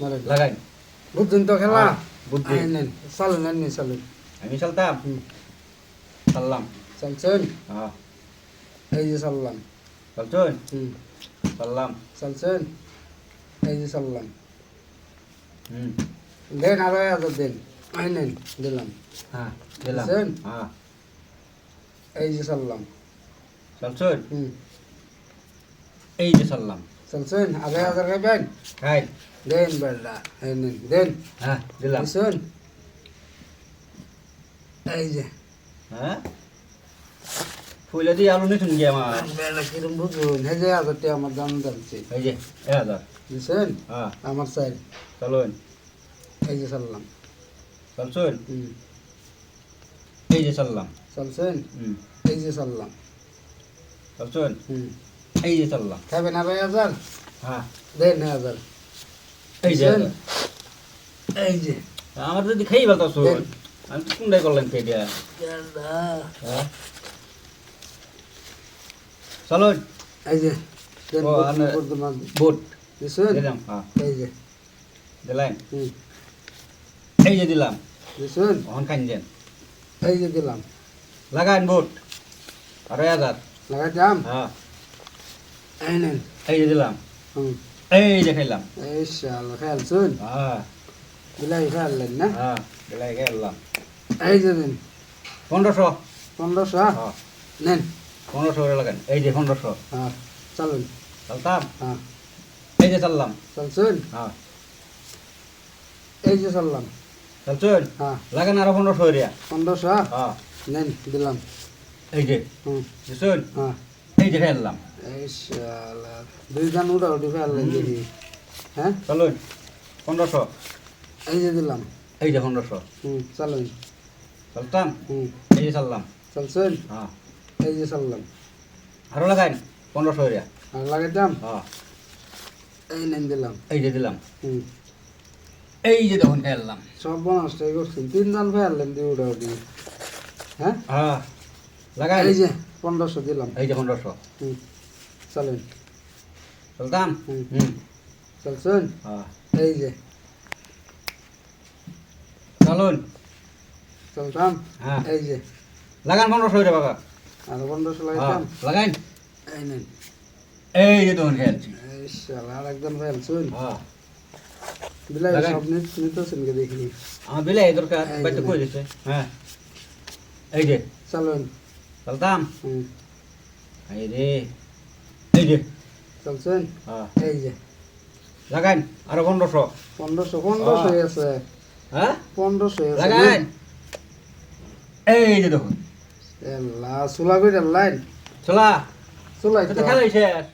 লাগাই। বুঝছেন তো খেলা। হ্যাঁ, বুঝছি। আয় নেন চালুন আমি চালতাম। চাললাম। চালছেন? হ্যাঁ। এই যে চাললাম। চলছুন? চাললাম। চালছেন? এই যে চাললাম। হুম। দেন আরও হাজার দেন। আয় নেন দিলাম। হ্যাঁ দিলাম। হ্যাঁ। এই যে চাললাম। চলছুন? হুম। এই যে চাললাম। চালছেন এক হাজার খাইবেন খাই দেন নেন দেন হ্যাঁ দিলাম দিছেন এই যে হ্যাঁ ফুলে দিয়ে আলু নিছুন গিয়ে আমার বেড়া কিরম বুঝুন এই যে হাজারটি আমার দাম দিচ্ছে এই যে এক হাজার দিছেন হ্যাঁ আমার সাইড চলুন এই যে চাললাম চলছুন এই যে চাললাম চালছেন এই যে চাললাম চলছুন হুম এই যে চাললাম খাবেন এক হাজার হ্যাঁ। দেন হাজার এই যে এই যে। আমার যদি খাই বলতো দেন। আমি তো কোনটাই সেটা বেড়া। হ্যাঁ। এই যে বুট দিলাম হ্যাঁ। এই যে। দিলাম। এই যে দিলাম। ওখান খান দেন। এই যে দিলাম। লাগান বুট। আড়াই হাজার লাগাই দাম হ্যাঁ। এই নেন। এই যে দিলাম। এই যে খাইলাম। এই শাল খেলছুন হ্যাঁ। বিলাই খেললেন না? হ্যাঁ দিলাই খেলাম এই যে দেন। পনেরোশো। পনেরোশো হ্যাঁ। নেন। পনেরোশো করে লাগান। এই যে পনেরোশো। হ্যাঁ চালুন। চালতাম? হ্যাঁ। এই যে চাললাম। চলছুন হ্যাঁ। এই যে চাললাম। চলছুন হ্যাঁ। লাগান আরও পনেরোশো এরিয়া পনেরোশো হ্যাঁ। নেন দিলাম। এই যে। হুম। হ্যাঁ। এই যে শাল দুই গান উঠা উঠি ফেললেন দেখি হ্যাঁ? চলুন পনেরোশো। এই যে দিলাম। এই যে পনেরোশো। হুম চালুন। চলতাম? হুম। এই যে চাললাম। চলছুন? হ্যাঁ। এই যে চাললাম। আরও লাগাইন পনেরোশো এরিয়া আর লাগাই দাম হ্যাঁ। এই নেন দিলাম। এই যে দিলাম। হুম। এই যে তখন খেললাম সব নষ্টই করছেন। তিন জন ফেললেন দিয়ে উঠা উঠি হ্যাঁ? হ্যাঁ। লাগাই এই যে পনেরোশো দিলাম। এই যে পনেরোশো। হুম। চলেন। চলতাম? হুম। চলছেন? হ্যাঁ। এই যে। চলুন। চলতাম? হ্যাঁ। এই যে। লাগান পনেরোশো এরিয়া বাবা। আর পনেরোশো লাগাইতাম লাগাইন। এই নেন। এই যে তখন খেলছি আর একজন ফেলছুন হ্যাঁ। বিলাই। সব নিত নিতেছেন কে দেখিনি আমার বিলাই দরকার। বাইতে কই দিছে হ্যাঁ। এই যে। চলুন। চলতাম? হুম। এই রে এই যে। চলছেন? হ্যাঁ। এই যে। লাগাইন আরও পনেরোশো। পনেরোশো পনেরোশো হ্যাঁ। আছে। হ্যাঁ? পনেরোশো আছে লাগাইন এই যে দেখুন। চুলা করে লাইন। চলা। চুলাই তো খেলাই শেষ।